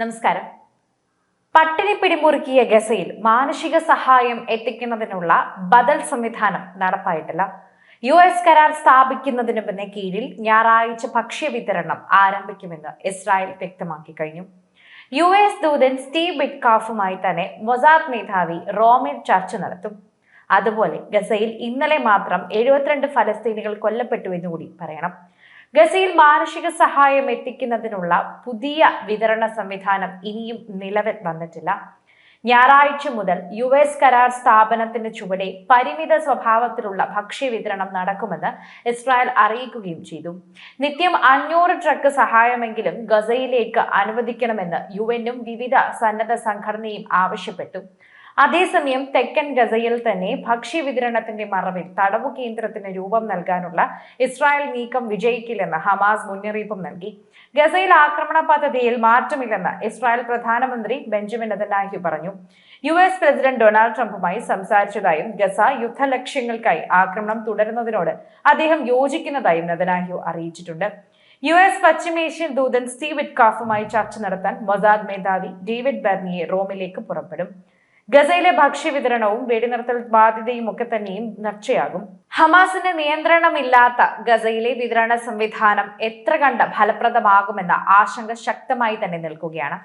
നമസ്കാരം. പട്ടിണി പിടിമുറുക്കിയ ഗസയിൽ മാനുഷിക സഹായം എത്തിക്കുന്നതിനുള്ള ബദൽ സംവിധാനം നടപ്പായിട്ടില്ല. യു എസ് കരാർ സ്ഥാപിക്കുന്നതിന് പിന്നെ കീഴിൽ ഞായറാഴ്ച ഭക്ഷ്യ വിതരണം ആരംഭിക്കുമെന്ന് ഇസ്രായേൽ വ്യക്തമാക്കി കഴിഞ്ഞു. യു എസ് ദൂതൻ സ്റ്റീവ് ബിറ്റ്കാഫുമായി തന്നെ മൊസാദ് മേധാവി റോമിൽ ചർച്ച നടത്തും. അതുപോലെ ഗസയിൽ ഇന്നലെ മാത്രം എഴുപത്തിരണ്ട് ഫലസ്തീനികൾ കൊല്ലപ്പെട്ടു എന്നുകൂടി പറയണം. ഗസയിൽ മാനുഷിക സഹായം എത്തിക്കുന്നതിനുള്ള പുതിയ വിതരണ സംവിധാനം ഇനിയും നിലവിൽ വന്നിട്ടില്ല. ഞായറാഴ്ച മുതൽ യു എസ് കരാർ സ്ഥാപനത്തിന്റെ ചുവടെ പരിമിത സ്വഭാവത്തിലുള്ള ഭക്ഷ്യ വിതരണം നടക്കുമെന്ന് ഇസ്രായേൽ അറിയിക്കുകയും ചെയ്തു. നിത്യം അഞ്ഞൂറ് ട്രക്ക് സഹായമെങ്കിലും ഗസയിലേക്ക് അനുവദിക്കണമെന്ന് യു എന്നും വിവിധ സന്നദ്ധ സംഘടനയും ആവശ്യപ്പെട്ടു. അതേസമയം തെക്കൻ ഗസയിൽ തന്നെ ഭക്ഷ്യ വിതരണത്തിന്റെ മറവിൽ തടവു കേന്ദ്രത്തിന് രൂപം നൽകാനുള്ള ഇസ്രായേൽ നീക്കം വിജയിക്കില്ലെന്ന് ഹമാസ് മുന്നറിയിപ്പും നൽകി. ഗസയിൽ ആക്രമണ പദ്ധതിയിൽ മാറ്റമില്ലെന്ന് ഇസ്രായേൽ പ്രധാനമന്ത്രി ബെഞ്ചമിൻ നെതന്യാഹു പറഞ്ഞു. യു എസ് പ്രസിഡന്റ് ഡൊണാൾഡ് ട്രംപുമായി സംസാരിച്ചതായും ഗസ യുദ്ധലക്ഷ്യങ്ങൾക്കായി ആക്രമണം തുടരുന്നതിനോട് അദ്ദേഹം യോജിക്കുന്നതായും നെതന്യാഹു അറിയിച്ചിട്ടുണ്ട്. യു എസ് പശ്ചിമേഷ്യൻ ദൂതൻ സ്റ്റീവ് കാഫുമായി ചർച്ച നടത്താൻ മൊസാദ് മേധാവി ഡേവിഡ് ബെർണിയെ റോമിലേക്ക് പുറപ്പെടും. ഗസയിലെ ഭക്ഷ്യ വിതരണവും വെടിനിർത്തൽ ബാധ്യതയും ഒക്കെ തന്നെയും ചർച്ചയാകും ഹമാസിന് നിയന്ത്രണമില്ലാത്ത ഗസയിലെ വിതരണ സംവിധാനം എത്ര കണ്ട് ഫലപ്രദമാകുമെന്ന ആശങ്ക ശക്തമായി തന്നെ നിൽക്കുകയാണ്.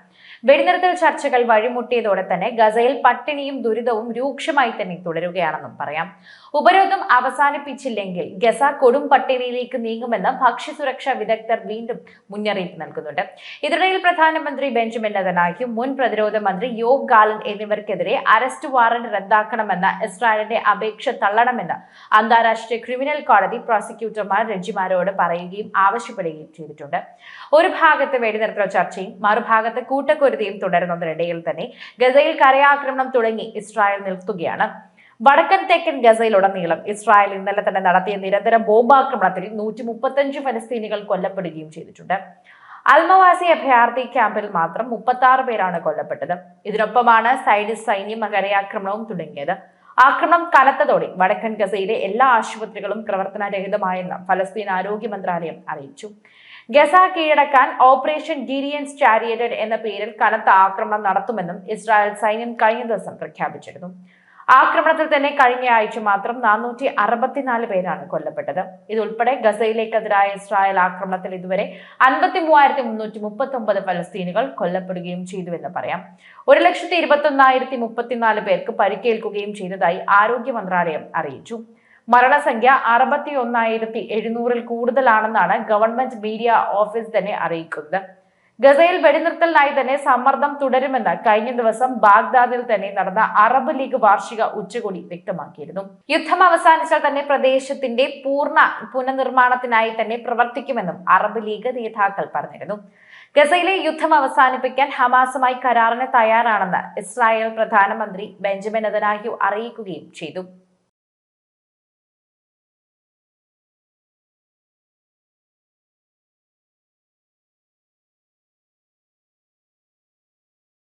വെടിനിർത്തൽ ചർച്ചകൾ വഴിമുട്ടിയതോടെ തന്നെ ഗസയിൽ പട്ടിണിയും ദുരിതവും രൂക്ഷമായി തന്നെ തുടരുകയാണെന്നും പറയാം. ഉപരോധം അവസാനിപ്പിച്ചില്ലെങ്കിൽ ഗസ കൊടും പട്ടിണിയിലേക്ക് നീങ്ങുമെന്ന് ഭക്ഷ്യസുരക്ഷാ വിദഗ്ധർ വീണ്ടും മുന്നറിയിപ്പ് നൽകുന്നുണ്ട്. ഇതിനിടയിൽ പ്രധാനമന്ത്രി ബെഞ്ചമിൻ നെതനാഹ്യു മുൻ പ്രതിരോധ മന്ത്രി യോഗ് ഗാലൻ എന്നിവർക്കെതിരെ അറസ്റ്റ് വാറന്റ് റദ്ദാക്കണമെന്ന ഇസ്രായേലിന്റെ അപേക്ഷ തള്ളണമെന്ന് അന്താരാഷ്ട്ര ക്രിമിനൽ കോടതി പ്രോസിക്യൂട്ടർമാർ ജഡ്ജിമാരോട് പറയുകയും ആവശ്യപ്പെടുകയും ചെയ്തിട്ടുണ്ട്. ഒരു ഭാഗത്ത് വെടിനിർത്തൽ ചർച്ചയും മറുഭാഗത്ത് കൂട്ടക്കൊരുതിയും തുടരുന്നതിനിടയിൽ തന്നെ ഗസയിൽ കരയാക്രമണം തുടങ്ങി ഇസ്രായേൽ നിൽക്കുകയാണ്. വടക്കൻ തെക്കൻ ഗസയിലുടനീളം ഇസ്രായേൽ ഇന്നലെ തന്നെ നടത്തിയ നിരന്തര ബോംബാക്രമണത്തിൽ നൂറ്റി മുപ്പത്തഞ്ച് ഫലസ്തീനികൾ കൊല്ലപ്പെടുകയും ചെയ്തിട്ടുണ്ട്. അൽമവാസി അഭയാർത്ഥി ക്യാമ്പിൽ മാത്രം മുപ്പത്തി ആറ് പേരാണ് കൊല്ലപ്പെട്ടത്. ഇതിനൊപ്പമാണ് സൈഡ് സൈന്യം കരയാക്രമണവും തുടങ്ങിയത്. ആക്രമണം കനത്തതോടെ വടക്കൻ ഗസയിലെ എല്ലാ ആശുപത്രികളും പ്രവർത്തനരഹിതമായെന്ന് ഫലസ്തീൻ ആരോഗ്യ മന്ത്രാലയം അറിയിച്ചു. ഗസ കീഴടക്കാൻ ഓപ്പറേഷൻ ഗിരിയൻസ് ചാരിയേറ്റഡ് എന്ന പേരിൽ കനത്ത ആക്രമണം നടത്തുമെന്നും ഇസ്രായേൽ സൈന്യം കഴിഞ്ഞ ദിവസം പ്രഖ്യാപിച്ചിരുന്നു. ആക്രമണത്തിൽ തന്നെ കഴിഞ്ഞ ആഴ്ച മാത്രം നാനൂറ്റി അറുപത്തിനാല് പേരാണ് കൊല്ലപ്പെട്ടത്. ഇതുൾപ്പെടെ ഗസയിലേക്കെതിരായ ഇസ്രായേൽ ആക്രമണത്തിൽ ഇതുവരെ അൻപത്തി മൂവായിരത്തി മുന്നൂറ്റി മുപ്പത്തി ഒമ്പത് ഫലസ്തീനുകൾ കൊല്ലപ്പെടുകയും ചെയ്തുവെന്ന് പറയാം. ഒരു ലക്ഷത്തി ഇരുപത്തി ഒന്നായിരത്തി മുപ്പത്തിനാല് പേർക്ക് പരിക്കേൽക്കുകയും ചെയ്തതായി ആരോഗ്യ മന്ത്രാലയം അറിയിച്ചു. മരണസംഖ്യ അറുപത്തി ഒന്നായിരത്തി എഴുന്നൂറിൽ കൂടുതലാണെന്നാണ് ഗവൺമെന്റ് മീഡിയ ഓഫീസ് തന്നെ അറിയിക്കുന്നത്. ഗസയിൽ വെടിനിർത്തലിനായി തന്നെ സമ്മർദ്ദം തുടരുമെന്ന് കഴിഞ്ഞ ദിവസം ബാഗ്ദാദിൽ തന്നെ നടന്ന അറബ് ലീഗ് വാർഷിക ഉച്ചകോടി വ്യക്തമാക്കിയിരുന്നു. യുദ്ധം അവസാനിച്ചാൽ തന്നെ പ്രദേശത്തിന്റെ പൂർണ പുനർനിർമ്മാണത്തിനായി തന്നെ പ്രവർത്തിക്കുമെന്നും അറബ് ലീഗ് നേതാക്കൾ പറഞ്ഞിരുന്നു. ഗസയിലെ യുദ്ധം അവസാനിപ്പിക്കാൻ ഹമാസുമായി കരാറിന് തയ്യാറാണെന്ന് ഇസ്രായേൽ പ്രധാനമന്ത്രി ബെഞ്ചമിൻ അതനാഹ്യു അറിയിക്കുകയും ചെയ്തു.